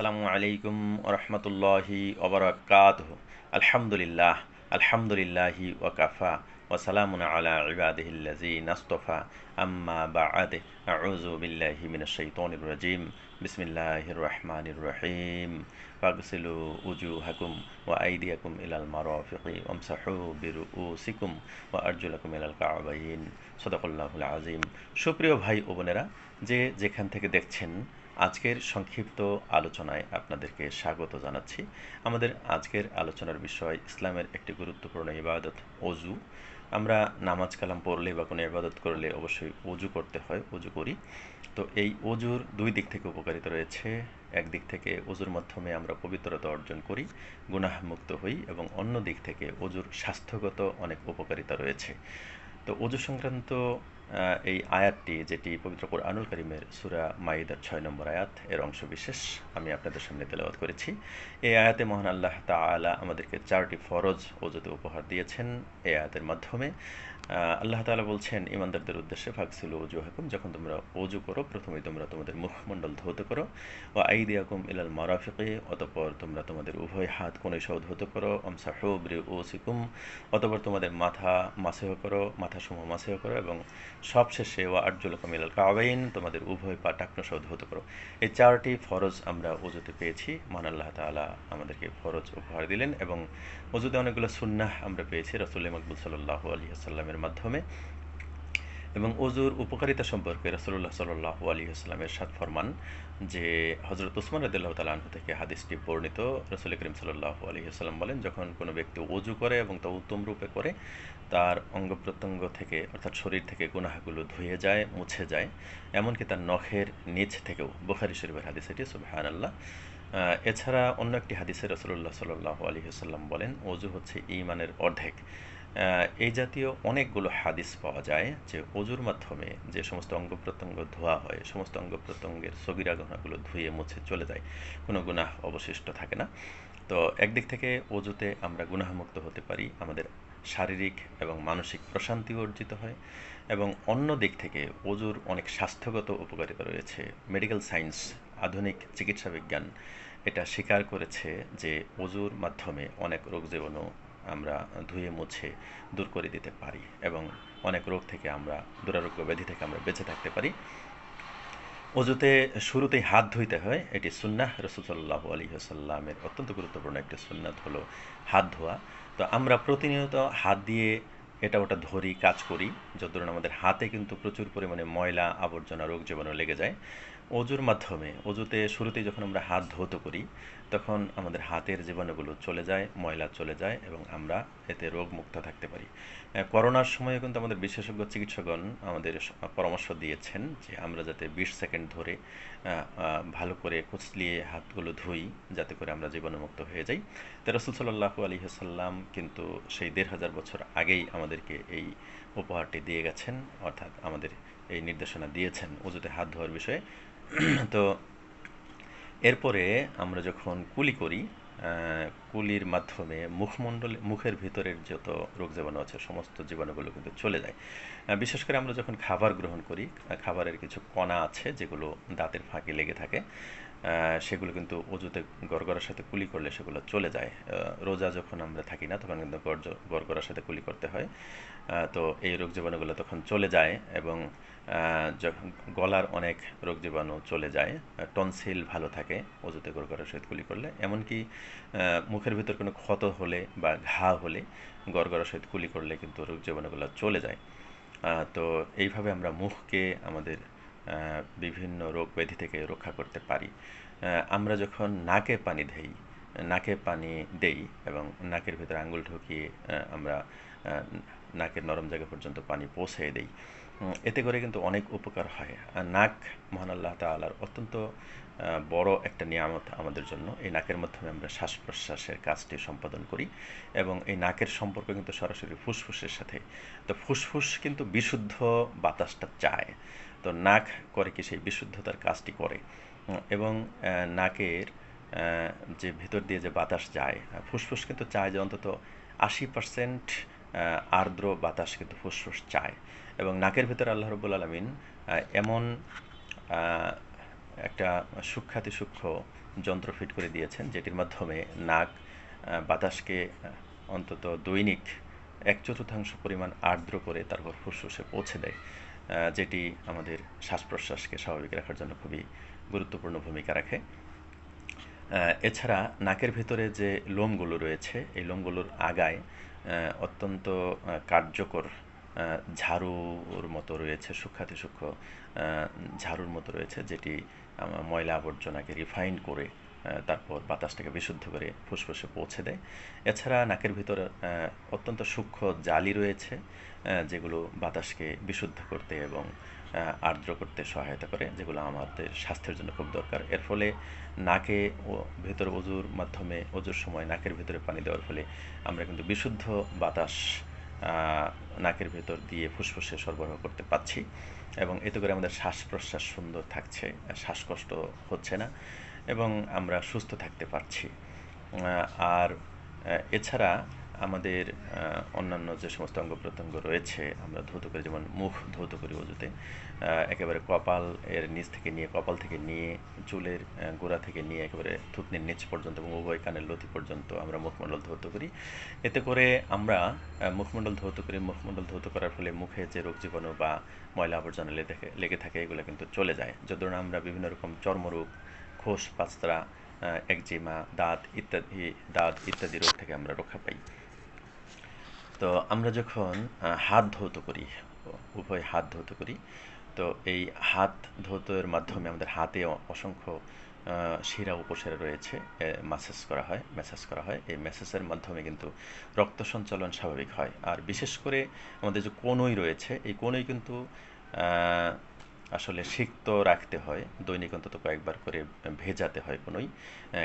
আসসালামু আলাইকুম ওরহমতুল্লাহি ওবরাকাত আলহামদুলিল্লাহ, আলহামদুলিল্লাহি ওয়াকাফা ওসালামুন আলা ইবাদিহিল্লাজি নাস্তফা আম্মা বাআদ আউযু বিল্লাহি মিনাশ শাইতানির রাজিম। বিসমিল্লাহির রহমানির রহিম। ফাগসিলু উজুহাকুম ওয়া আইদিয়াকুম ইলাল মারাফিকি ওয়ামসাহু বিরুউসিকুম ওয়া আরজুলাকুম ইলাল কাবাইন। সাদাকাল্লাহুল আযীম। সুপ্রিয় ভাই ও বোনেরা, যে যেখান থেকে দেখছেন আজকের সংক্ষিপ্ত আলোচনায় আপনাদেরকে স্বাগত জানাচ্ছি। আমাদের আজকের আলোচনার বিষয় ইসলামের একটি গুরুত্বপূর্ণ ইবাদত অজু আমরা নামাজ কালাম পড়লে বা কোনো ইবাদত করলে অবশ্যই অজু করতে হয় অজু করি। তো এই অজুর দুই দিক থেকে উপকারিতা রয়েছে। একদিক থেকে অজুর মাধ্যমে আমরা পবিত্রতা অর্জন করি, গুনাহমুক্ত হই এবং অন্য দিক থেকে অজুর স্বাস্থ্যগত অনেক উপকারিতা রয়েছে। তো অজু সংক্রান্ত এই আয়াতটি যেটি পবিত্র কোরআনুল করিমের সুরা মাইদার ছয় নম্বর আয়াত, এর অংশ বিশেষ। আমি আপনাদের সামনে তেলাওয়াত করেছি। এই আয়াতে মহান আল্লাহ তালা আমাদেরকে চারটি ফরজ ওজুতে উপহার দিয়েছেন। এই আয়াতের মাধ্যমে আল্লাহ তালা বলছেন ইমানদারদের উদ্দেশ্যে ফাকসিল ওজু হাকুম যখন তোমরা অজু করো, প্রথমেই তোমরা তোমাদের মুখমণ্ডল ধৌত করো। ও আইদি আইদিয়াকুম ইলাল মারাফিকে অতপর তোমরা তোমাদের উভয় হাত কোনে সহ ধৌত করো। অমসাহুব্রি ও সিকুম অতপর তোমাদের মাথা মাসেহ করো মাথা সমূহ মাসেহ করো এবং সবশেষে ও আর্জুলকুম ইলাল কাবাইন, তোমাদের উভয় পা টাকনো ধৌত করো। এই চারটি ফরজ আমরা অজুতে পেয়েছি। মান আল্লাহ তালা আমাদেরকে ফরজ উপহার দিলেন এবং অজুতে অনেকগুলো সুন্নাহ আমরা পেয়েছি রসুল মকবুল সাল্লাহ আলিয়া সাল্লামের মাধ্যমে। এবং অজুর উপকারিতা সম্পর্কে রসুল্লাহ সাল্লাহ আলী আসলামের সাত ফরমান, যে হজরত উসমান রদুল্লাহ তালাহ থেকে হাদিসটি বর্ণিত, রসুল করিম সাল্লাহ আলী আসসালাম বলেন, যখন কোনো ব্যক্তি অজু করে এবং তা উত্তম রূপে করে, তার অঙ্গ প্রত্যঙ্গ থেকে অর্থাৎ শরীর থেকে গুনাহাগুলো ধুয়ে যায়, মুছে যায়, এমনকি তার নখের নিচ থেকেও। বোখারি শরীফের হাদিস এটি সুবাহান আল্লাহ এছাড়া অন্য একটি হাদিসে রসুল্লাহ সাল্লাহ আলী সাল্লাম বলেন অজু হচ্ছে ইমানের অর্ধেক। এই জাতীয় অনেকগুলো হাদিস পাওয়া যায় যে অজুর মাধ্যমে যে সমস্ত অঙ্গ প্রত্যঙ্গ ধোয়া হয়, সমস্ত অঙ্গ প্রত্যঙ্গের সগিরা গুণাগুলো ধুয়ে মুছে চলে যায়। কোনো গুনাহ অবশিষ্ট থাকে না। তো একদিক থেকে অজুতে আমরা গুনাহমুক্ত হতে পারি, আমাদের শারীরিক এবং মানসিক প্রশান্তি অর্জিত হয় এবং অন্য দিক থেকে অজুর অনেক স্বাস্থ্যগত উপকারিতা রয়েছে। মেডিকেল সায়েন্স আধুনিক চিকিৎসা বিজ্ঞান এটা স্বীকার করেছে যে অজুর মাধ্যমে অনেক রোগ জীবাণু আমরা ধুয়ে মুছে দূর করে দিতে পারি এবং অনেক রোগ থেকে আমরা, দুরারোগ্য ব্যাধি থেকে আমরা বেঁচে থাকতে পারি। অজুতে শুরুতেই হাত ধুইতে হয়, এটি সুন্নাহ রসুল্লাহ আলী সাল্লামের অত্যন্ত গুরুত্বপূর্ণ একটি সুন্নাত হলো হাত ধোয়া। তো আমরা প্রতিনিয়ত হাত দিয়ে এটা ওটা ধরি, কাজ করি যত ধরুন আমাদের হাতে কিন্তু প্রচুর পরিমাণে ময়লা, আবর্জনা, রোগ জীবাণু লেগে যায়। অজুর মাধ্যমে, অজুতে শুরুতেই যখন আমরা হাত ধৌত করি, তখন আমাদের হাতের জীবাণুগুলো চলে যায়, ময়লা চলে যায় এবং আমরা এতে রোগ মুক্ত থাকতে পারি। করোনার সময়ে কিন্তু আমাদের বিশেষজ্ঞ চিকিৎসকগণ আমাদের পরামর্শ দিয়েছেন যে আমরা যাতে বিশ সেকেন্ড ধরে ভালো করে কুচলিয়ে হাতগুলো ধুই, যাতে করে আমরা জীবাণুমুক্ত হয়ে যাই। তো রসুল সাল্লাহ আলী সাল্লাম কিন্তু সেই দেড় হাজার বছর আগেই আমাদেরকে এই উপহারটি দিয়ে গেছেন, অর্থাৎ আমাদের এই নির্দেশনা দিয়েছেন উজুতে হাত ধোয়ার বিষয়ে। তো এরপরে আমরা যখন কুলি করি কুলির মাধ্যমে মুখমণ্ডলে, মুখের ভিতরের যত রোগ জীবাণু আছে, সমস্ত জীবাণুগুলো কিন্তু চলে যায়। বিশেষ করে আমরা যখন খাবার গ্রহণ করি খাবারের কিছু কণা আছে, যেগুলো দাঁতের ফাঁকে লেগে থাকে সেগুলো কিন্তু অজুতে গড়গড়ার সাথে কুলি করলে সেগুলো চলে যায়। রোজা যখন আমরা থাকি না, তখন কিন্তু গড়গড়ার সাথে কুলি করতে হয়। তো এই রোগ জীবাণুগুলো তখন চলে যায় এবং যখন গলার অনেক রোগ জীবাণু চলে যায় টনসিল ভালো থাকে অজুতে গড়গড়ার সাথে কুলি করলে। এমনকি মুখের ভিতর কোনো ক্ষত হলে বা ঘা হলে গড়গড়ার সাথে কুলি করলে কিন্তু রোগ জীবাণুগুলো চলে যায়। তো এইভাবে আমরা মুখকে আমাদের বিভিন্ন রোগ ব্যাধি থেকে রক্ষা করতে পারি। আমরা যখন নাকে পানি দেই, নাকে পানি দেই এবং নাকের ভিতরে আঙ্গুল ঢুকিয়ে আমরা নাকের নরম জায়গা পর্যন্ত পানি পৌঁছে দেই এতে করে কিন্তু অনেক উপকার হয়। আর নাক, মহান আল্লাহ তালার অত্যন্ত বড় একটা নিয়ামত আমাদের জন্য। এই নাকের মাধ্যমে আমরা শ্বাস প্রশ্বাসের কাজটি সম্পাদন করি এবং এই নাকের সম্পর্ক কিন্তু সরাসরি ফুসফুসের সাথে। তো ফুসফুস কিন্তু বিশুদ্ধ বাতাসটা চায়। তো নাক করে কি সেই বিশুদ্ধতার কাজটি করে? এবং নাকের যে ভেতর দিয়ে যে বাতাস যায় ফুসফুস কিন্তু চায় যে অন্তত আশি পার্সেন্ট আর্দ্র বাতাস কিন্তু ফুসফুস চায়। এবং নাকের ভেতরে আল্লাহ রবুল আলমিন এমন একটা সূক্ষাতি সূক্ষ্ম যন্ত্র ফিট করে দিয়েছেন যেটির মাধ্যমে নাক বাতাসকে অন্তত দৈনিক এক চতুর্থাংশ পরিমাণ আর্দ্র করে তারপর ফুসফুসে পৌঁছে দেয়। যেটি আমাদের শ্বাস প্রশ্বাসকে স্বাভাবিক রাখার জন্য খুবই গুরুত্বপূর্ণ ভূমিকা রাখে। এছাড়া নাকের ভেতরে যে লোমগুলো রয়েছে, এই লোমগুলোর আগায় অত্যন্ত কার্যকর ঝাড়ুর মতো রয়েছে সূক্ষাতি সূক্ষ্ম ঝাড়ুর মতো রয়েছে, যেটি ময়লা আবর্জনাকে রিফাইন করে তারপর বাতাসটাকে বিশুদ্ধ করে ফুসফুসে পৌঁছে দেয়। এছাড়া নাকের ভিতরে অত্যন্ত সূক্ষ্ম জালি রয়েছে যেগুলো বাতাসকে বিশুদ্ধ করতে এবং আর্দ্র করতে সহায়তা করে, যেগুলো আমাদের স্বাস্থ্যের জন্য খুব দরকার। এর ফলে নাকে ও ভেতর অজুর মাধ্যমে, অজুর সময় নাকের ভেতরে পানি দেওয়ার ফলে আমরা কিন্তু বিশুদ্ধ বাতাস নাকের ভেতর দিয়ে ফুসফুসে সরবরাহ করতে পারছি এবং এতে করে আমাদের শ্বাস প্রশ্বাস সুন্দর থাকছে শ্বাসকষ্ট হচ্ছে না। এবং আমরা সুস্থ থাকতে পারছি। আর এছাড়া আমাদের অন্যান্য যে সমস্ত অঙ্গ প্রত্যঙ্গ রয়েছে, আমরা ধৌত করি যেমন মুখ ধৌত করি অজুতে একেবারে কপাল এর নিচ থেকে নিয়ে, কপাল থেকে নিয়ে, চুলের গোড়া থেকে নিয়ে, একেবারে থুতনির নিচ পর্যন্ত এবং উভয় কানের লতি পর্যন্ত আমরা মুখমণ্ডল ধৌত করি। এতে করে আমরা মুখমণ্ডল ধৌত করি, মুখমণ্ডল ধৌত করার ফলে মুখে যে রোগ জীবাণু বা ময়লা আবর্জনা লেগে থাকে এগুলো কিন্তু চলে যায়। যত আমরা বিভিন্ন রকম চর্মরোগ খোস পাঁচতরা একজিমা, দাঁত ইত্যাদি দাঁত ইত্যাদি রোগ থেকে আমরা রক্ষা পাই। তো আমরা যখন হাত ধৌত করি, উভয় হাত ধৌত করি, তো এই হাত ধৌতের মাধ্যমে আমাদের হাতে অসংখ্য শিরা উপশিরা রয়েছে ম্যাসেজ করা হয় ম্যাসেজ করা হয়। এই ম্যাসেজের মাধ্যমে কিন্তু রক্ত সঞ্চালন স্বাভাবিক হয়। আর বিশেষ করে আমাদের যে কোনই রয়েছে, এই কোনই কিন্তু আসলে সিক্ত রাখতে হয়, দৈনিক অন্তত কয়েকবার করে ভেজাতে হয় কোনোই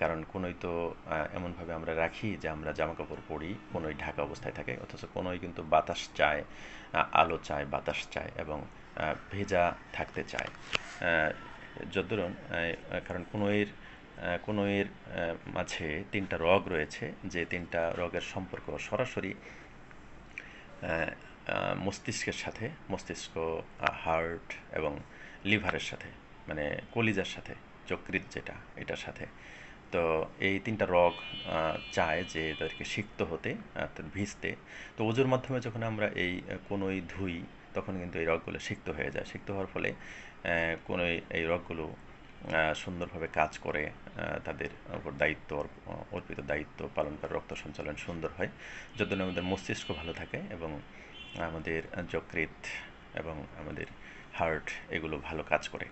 কারণ কোনোই তো এমনভাবে আমরা রাখি যে আমরা জামা কাপড় পরি, কোনোই ঢাকা অবস্থায় থাকে, অথচ কোনোই কিন্তু বাতাস চায় আলো চায়, বাতাস চায় এবং ভেজা থাকতে চায়। যদ্দরুন কারণ কোনোইর কোনোইর মাঝে তিনটা রগ রয়েছে, যে তিনটা রগের সম্পর্ক সরাসরি মস্তিষ্কের সাথে, মস্তিষ্ক হার্ট এবং লিভারের সাথে মানে কলিজার সাথে যকৃত যেটা, এটার সাথে। তো এই তিনটা রগ চায় যে তাদেরকে সিক্ত হতে ভিজতে। তো ওজোর মাধ্যমে যখন আমরা এই কোনোই ধুই, তখন কিন্তু এই রগগুলো সিক্ত হয়ে যায়। সিক্ত হওয়ার ফলে কোনো এই রগগুলো সুন্দরভাবে কাজ করে তাদের উপর দায়িত্ব অর্পিত দায়িত্ব পালন করে, রক্ত সঞ্চালন সুন্দর হয়। যত আমাদের মস্তিষ্ক ভালো থাকে এবং আমাদের যকৃত এবং আমাদের হার্ট এগুলো ভালো কাজ করে।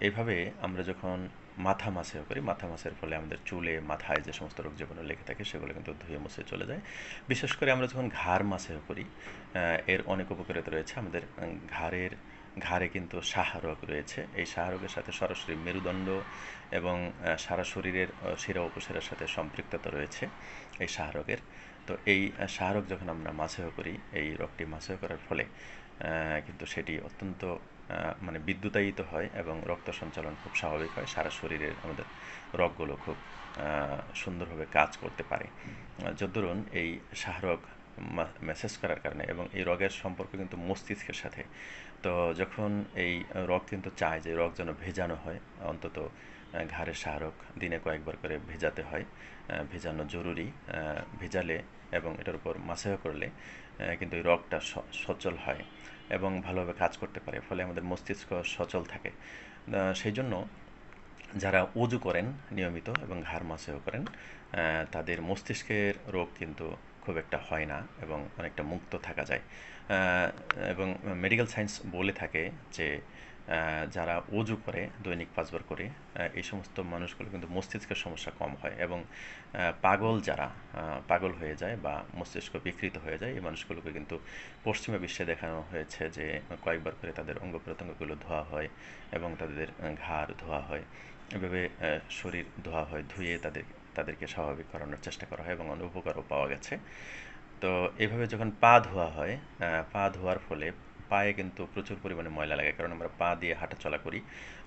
এইভাবে আমরা যখন মাথা মাসেও করি, মাথা মাসের ফলে আমাদের চুলে, মাথায় যে সমস্ত রোগ জীবাণু লেগে থাকে, সেগুলো কিন্তু ধুয়ে মুছে চলে যায়। বিশেষ করে আমরা যখন ঘাড় মাসেও করি এর অনেক উপকারিতা রয়েছে। আমাদের ঘাড়ের, ঘাড়ে কিন্তু সাহারক রয়েছে। এই সাহারকের সাথে সরাসরি মেরুদণ্ড এবং সারা শরীরের শিরা উপশিরার সাথে সম্পৃক্ততা রয়েছে এই সাহারকের তো এই সাহারক যখন আমরা মাছেও করি, এই রোগটি মাছেও করার ফলে কিন্তু সেটি অত্যন্ত মানে বিদ্যুতায়িত হয় এবং রক্ত সঞ্চালন খুব স্বাভাবিক হয়। সারা শরীরের আমাদের রগগুলো খুব সুন্দরভাবে কাজ করতে পারে। যদ্দরুন এই শাহরগ মেসেজ করার কারণে এবং এই রগের সম্পর্ক কিন্তু মস্তিষ্কের সাথে, তো যখন এই রগ কিন্তু চায় যে রগ যেন ভেজানো হয়, অন্তত ঘাড়ের শাহরক দিনে কয়েকবার করে ভেজাতে হয় ভেজানো জরুরি ভেজালে এবং এটার উপর মাসেও করলে কিন্তু এই রগটা সচল হয় এবং ভালোভাবে কাজ করতে পারে, ফলে আমাদের মস্তিষ্ক সচল থাকে। সেই জন্য যারা উজু করেন নিয়মিত এবং ঘাড় মাসেও করেন তাদের মস্তিষ্কের রোগ কিন্তু খুব একটা হয় না এবং অনেকটা মুক্ত থাকা যায়। এবং মেডিকেল সায়েন্স বলে থাকে যে যারা অজু করে, দৈনিক পাঁচবার করে এই সমস্ত মানুষগুলো কিন্তু মস্তিষ্কের সমস্যা কম হয় এবং পাগল যারা পাগল হয়ে যায় বা মস্তিষ্ক বিকৃত হয়ে যায়, এই মানুষগুলোকে কিন্তু পশ্চিমা বিশ্বে দেখানো হয়েছে যে কয়েকবার করে তাদের অঙ্গ প্রত্যঙ্গগুলো ধোয়া হয় এবং তাদের ঘাড় ধোয়া হয়। এভাবে শরীর ধোয়া হয়, ধুয়ে তাদের, তাদেরকে স্বাভাবিক করানোর চেষ্টা করা হয় এবং অনেক উপকারও পাওয়া গেছে। তো এভাবে যখন পা ধোয়া হয় পা ধোয়ার ফলে পায়ে কিন্তু প্রচুর পরিমাণে ময়লা লাগে, কারণ আমরা পা দিয়ে হাঁটা চলা করি।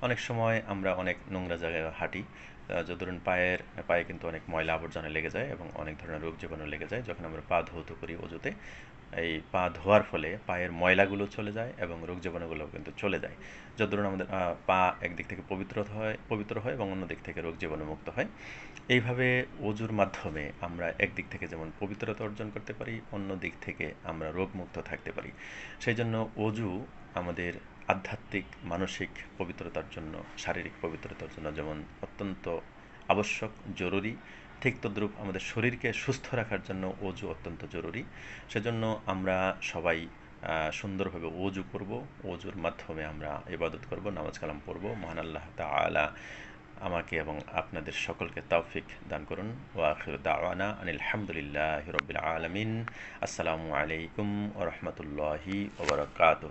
অনেক সময় আমরা অনেক নোংরা জায়গায় হাঁটি। ধরুন পায়ের, পায়ে কিন্তু অনেক ময়লা আবর্জনা লেগে যায় এবং অনেক ধরনের রোগ জীবাণু লেগে যায়, যখন আমরা পা ধৌত করি অজুতে, এই পা ধোয়ার ফলে পায়ের ময়লাগুলো চলে যায় এবং রোগ জীবাণুগুলোও কিন্তু চলে যায়। যত ধরুন আমাদের পা একদিক থেকে পবিত্র হয় পবিত্র হয় এবং অন্য দিক থেকে রোগ জীবাণু মুক্ত হয়। এইভাবে অজুর মাধ্যমে আমরা একদিক থেকে যেমন পবিত্রতা অর্জন করতে পারি অন্য দিক থেকে আমরা রোগমুক্ত থাকতে পারি। সেই জন্য অজু আমাদের আধ্যাত্মিক, মানসিক পবিত্রতার জন্য, শারীরিক পবিত্রতার জন্য যেমন অত্যন্ত আবশ্যক, জরুরি, ঠিক তদ্রূপ আমাদের শরীরকে সুস্থ রাখার জন্য অজু অত্যন্ত জরুরি। সেজন্য আমরা সবাই সুন্দরভাবে অজু করব। অজুর মাধ্যমে আমরা ইবাদত করব, নামাজ কালাম পড়ব। মহান আল্লাহ তালা আমাকে এবং আপনাদের সকলকে তৌফিক দান করুন। ওয়াখির দাওয়ানা আনিল হামদুলিল্লাহ রবিল আলমিন। আসসালামু আলাইকুম ওরহমতুল্লাহি ওবরকাত